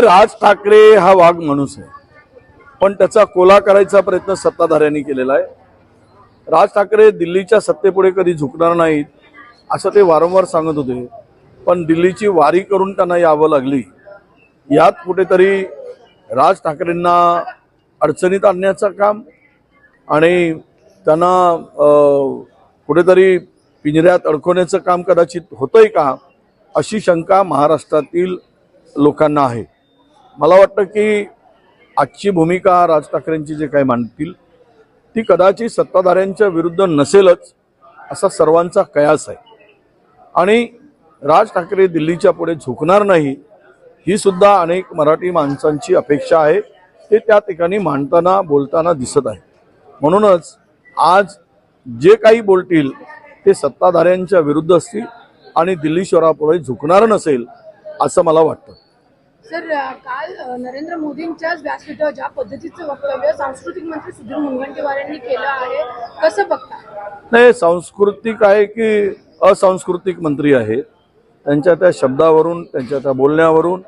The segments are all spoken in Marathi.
म्हणजे राज ठाकरे हा वाघ माणूस आहे. पण त्याचा कोला करायचा प्रयत्न सत्ताधाऱ्यांनी केलेला आहे. राज ठाकरे दिल्लीच्या सत्तेपुढे कधी झुकणार नाहीत असं ते वारंवार सांगत होते. पण दिल्लीची वारी करून त्यांना यावं लागली. यात कुठेतरी राज ठाकरेंना अडचणीत आणण्याचं काम आणि त्यांना कुठेतरी पिंजऱ्यात अडकवण्याचं काम कदाचित होतंय का अशी शंका महाराष्ट्रातील लोकांना आहे. मला वाटतं की आजची भूमिका राज ठाकरेंची जे काही मांडतील ती कदाचित सत्ताधाऱ्यांच्या विरुद्ध नसेलच असा सर्वांचा कयास आहे. आणि राज ठाकरे दिल्लीच्या पुढे झुकणार नाही ही सुद्धा अनेक मराठी माणसांची अपेक्षा आहे ते त्या ठिकाणी मांडताना बोलताना दिसत आहे. म्हणूनच आज जे काही बोलतील ते सत्ताधाऱ्यांच्या विरुद्ध असतील आणि दिल्ली शहरापुढे झुकणार नसेल असं मला वाटतं. सर काल नरेंद्र मोदींच्याच व्यासपीठावर ज्या पद्धतीचं वक्तव्य सांस्कृतिक मंत्री सुधीर मुनगंटीवार यांनी केलं आहे कसं बघता? नाही सांस्कृतिक आहे की असांस्कृतिक मंत्री आहेत. त्यांच्या त्या शब्दावरून त्यांच्या त्या बोलण्यावरून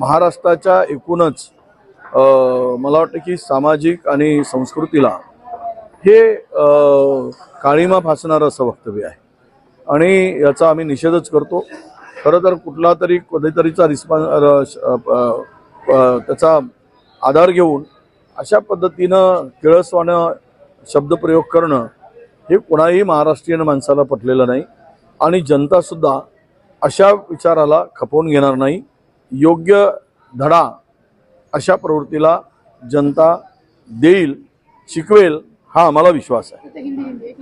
महाराष्ट्राच्या एकूणच मला वाटतं की सामाजिक आणि संस्कृतीला हे काळीमा फासणारं असं वक्तव्य आहे. आणि याचा आम्ही निषेधच करतो. खरं तर कुठला तरी कधीतरीचा रिस्पॉन्स त्याचा आधार घेऊन अशा पद्धतीनं किळसवानं शब्दप्रयोग करणं हे कोणाही महाराष्ट्रीयन माणसाला पटलेलं नाही आणि जनतासुद्धा अशा विचाराला खपवून घेणार नाही. योग्य धडा अशा प्रवृत्तीला जनता देईल शिकवेल हा आम्हाला विश्वास आहे.